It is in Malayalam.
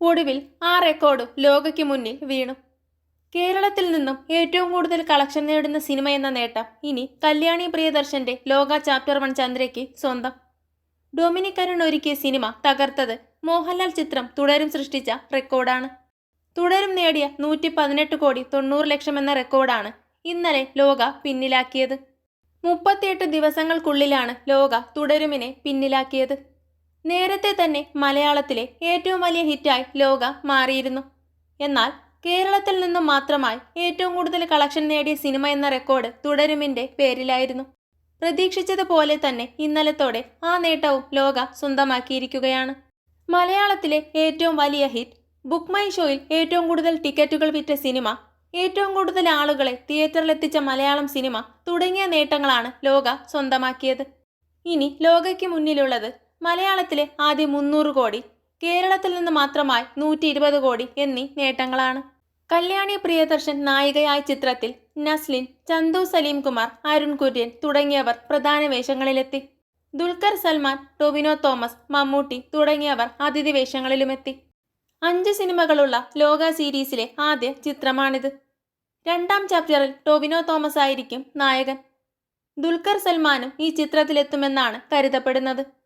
ഒടുവിൽ ആ റെക്കോർഡ് ലോകയ്ക്ക് മുന്നിൽ വീണു. കേരളത്തിൽ നിന്നും ഏറ്റവും കൂടുതൽ കളക്ഷൻ നേടുന്ന സിനിമ എന്ന നേട്ടം ഇനി കല്യാണി പ്രിയദർശന്റെ ലോക ചാപ്റ്റർ വൺ ചന്ദ്രയ്ക്ക് സ്വന്തം. ഡൊമിനിക് അരുൺ ഒരുക്കിയ സിനിമ തകർത്തത് മോഹൻലാൽ ചിത്രം തുടരും സൃഷ്ടിച്ച റെക്കോർഡാണ് തുടരും നേടിയ നൂറ്റി പതിനെട്ട് കോടി തൊണ്ണൂറ് ലക്ഷം എന്ന റെക്കോർഡാണ് ഇന്നലെ ലോക പിന്നിലാക്കിയത്. മുപ്പത്തിയെട്ട് ദിവസങ്ങൾക്കുള്ളിലാണ് ലോക തുടരുമിനെ പിന്നിലാക്കിയത്. നേരത്തെ തന്നെ മലയാളത്തിലെ ഏറ്റവും വലിയ ഹിറ്റായി ലോക മാറിയിരുന്നു. എന്നാൽ കേരളത്തിൽ നിന്നും മാത്രമായി ഏറ്റവും കൂടുതൽ കളക്ഷൻ നേടിയ സിനിമ എന്ന റെക്കോർഡ് തുടരുമിന്റെ പേരിലായിരുന്നു. പ്രതീക്ഷിച്ചതുപോലെ തന്നെ ഇന്നലത്തോടെ ആ നേട്ടവും ലോക സ്വന്തമാക്കിയിരിക്കുകയാണ്. മലയാളത്തിലെ ഏറ്റവും വലിയ ഹിറ്റ് ബുക്ക് മൈ ഷോയിൽ ഏറ്റവും കൂടുതൽ ടിക്കറ്റുകൾ വിറ്റ സിനിമ ഏറ്റവും കൂടുതൽ ആളുകളെ തിയേറ്ററിലെത്തിച്ച മലയാളം സിനിമ തുടങ്ങിയ നേട്ടങ്ങളാണ് ലോക സ്വന്തമാക്കിയത്. ഇനി ലോകയ്ക്ക് മുന്നിലുള്ളത് മലയാളത്തിലെ ആദ്യ മുന്നൂറ് കോടി കേരളത്തിൽ നിന്ന് മാത്രമായി നൂറ്റി ഇരുപത് കോടി എന്നീ നേട്ടങ്ങളാണ്. കല്യാണി പ്രിയദർശൻ നായികയായ ചിത്രത്തിൽ നസ്ലിൻ ചന്തു സലീം കുമാർ അരുൺ കുര്യൻ തുടങ്ങിയവർ പ്രധാന വേഷങ്ങളിലെത്തി. ദുൽഖർ സൽമാൻ ടൊവിനോ തോമസ് മമ്മൂട്ടി തുടങ്ങിയവർ അതിഥി വേഷങ്ങളിലുമെത്തി. അഞ്ച് സിനിമകളുള്ള ലോക സീരീസിലെ ആദ്യ ചിത്രമാണിത്. രണ്ടാം ചാപ്റ്ററിൽ ടൊവിനോ തോമസ് ആയിരിക്കും നായകൻ. ദുൽഖർ സൽമാനും ഈ ചിത്രത്തിലെത്തുമെന്നാണ് കരുതപ്പെടുന്നത്.